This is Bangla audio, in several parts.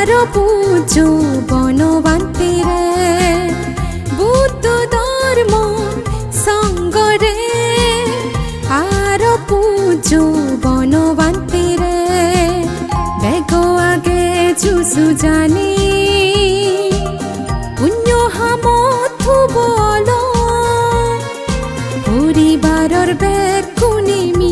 আর পুজো বনবান্তিরে বুদ্ধ ধর্ম সঙ্গরে আর পুজো বনবান্তিরে বেগ আগে চুসু জানি। পুণ্য বেকুনি মিলিনি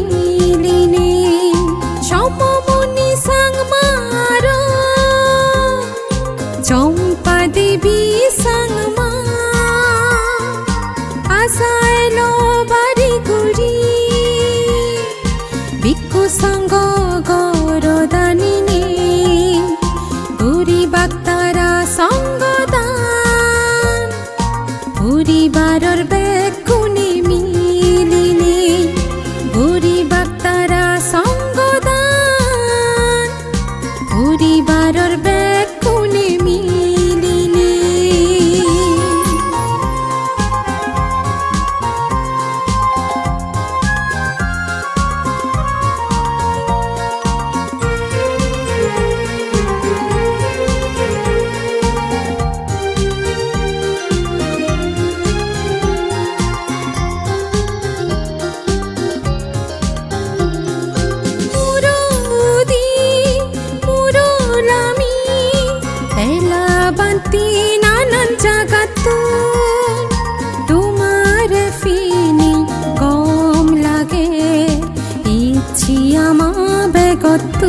അറിയാമാപകത്തു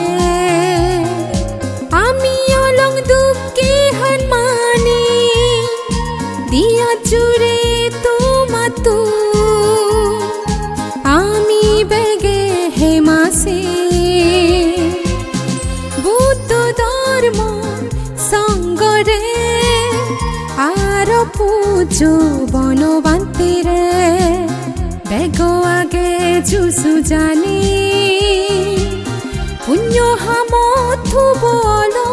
পুজো বনবান্তিরে বেগ আগে জুসু জানি পুণ্য হামথু বলো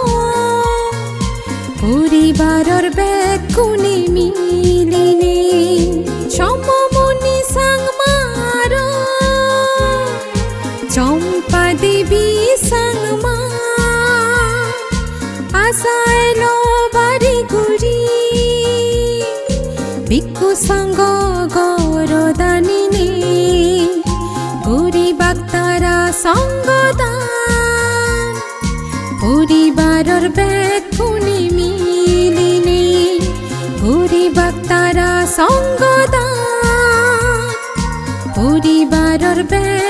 পরিবারর বেকুনি মিলিনি সমমনি সাংমার চম্পা দেবী সাংমা আসাইলো বিকু সঙ্গ গরদানিনী গরিবাক তারা সঙ্গদান পরিবারর বেকুনি মিলিনি গরিবাক তারা সঙ্গদান পরিবারর বেকুনি